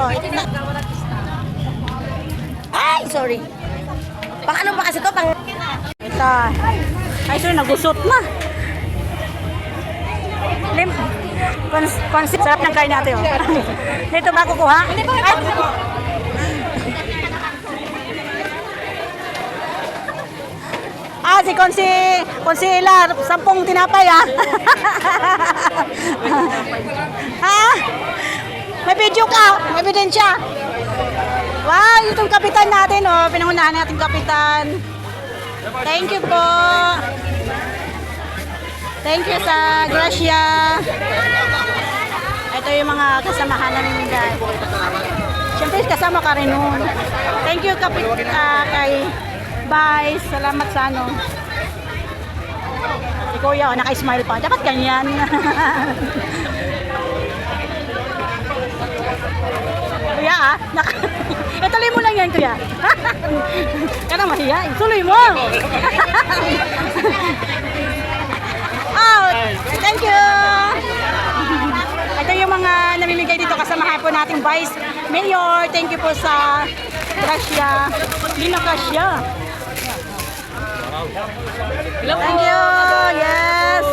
Oh, ito na. Ay, sorry. Pang ano ba kasi to? Pang... Ito. Ay, sorry, nagusot na. Lim. Cons cons sarap ng kain natin. Oh. Dito ba kukuha? Ay. Ah, si Konsi, Konsila, sampung tinapay ah. ha? May video ka, may ebidensya. Wow, itong kapitan natin, oh. Pinangunahan natin kapitan. Thank you po. Thank you sa Gracia. Ito yung mga kasamahan namin dyan. Siyempre, kasama ka rin nun. Thank you, kapit, ah, kay Bye. Salamat sa ano. Si Kuya, oh, naka-smile pa. Dapat ganyan. Naka Ituloy mo lang yan, Kuya. Kana mahiya. Tuloy mo. oh, thank you. Ito yung mga namimigay dito kasama po nating Vice Mayor. Thank you po sa Gracia. Lino Gracia. Thank you. Yes.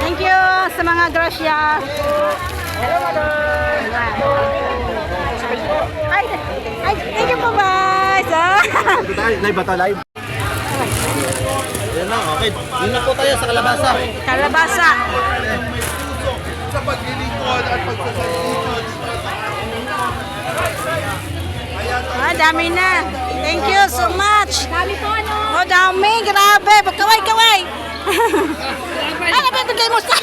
Thank you sa mga Gracia. Ay, ay, thank you po, guys. Ah. Live ba ito? Live? Yan na, okay. Yun na po tayo sa kalabasa. Kalabasa. Sa paglilingkod at pagsasalikod. Ah, dami na. Thank you so much. Dami po, ano? Oh, dami. Grabe. Kaway, kaway. Ay, nabibigay mo sa...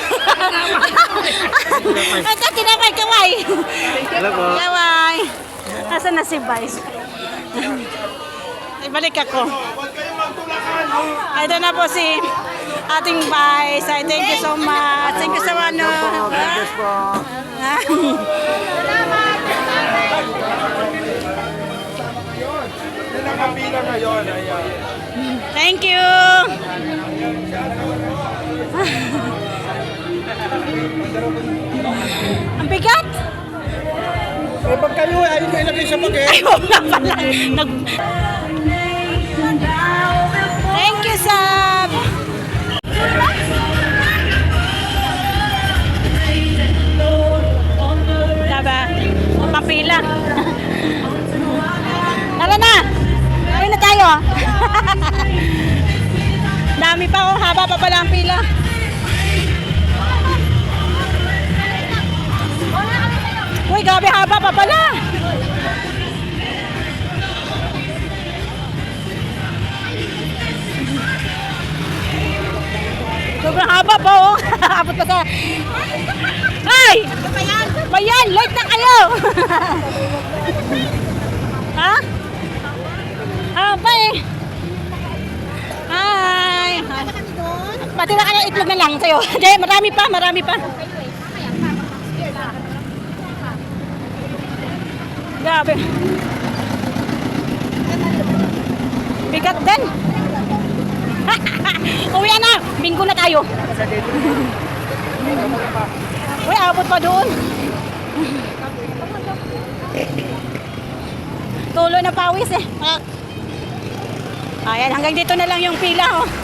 Ito, tinapay, kaway. Hello po. Kaway. Nasaan na si Vice? Ibalik ako. Ito na po si ating Vice. Ay, thank you so much. Thank you so much. No? Yes po. Yan ang kapila ngayon. Ayan. Thank you. Ang bigat. Eh, pag kayo, ayun kayo ilagay sa pag Ay, oo nga pala. Nag... Thank you, Sab. Diba? Papila. Tara na. Ayun na tayo. Dami pa oh, haba pa pala ang pila. Uy, gabi haba pa pala. Sobrang haba pa oh. Abot pa sa... Ay! Bayan! Late na kayo! ha? Ah, eh. Hi! Pati na kaya itlog na lang sa'yo. Hindi, marami pa, marami pa. Grabe. Bigat din. Uwi na. Binggo na tayo. Uy, abot pa doon. Tulo na pawis eh. Ah. Ayan, hanggang dito na lang yung pila oh.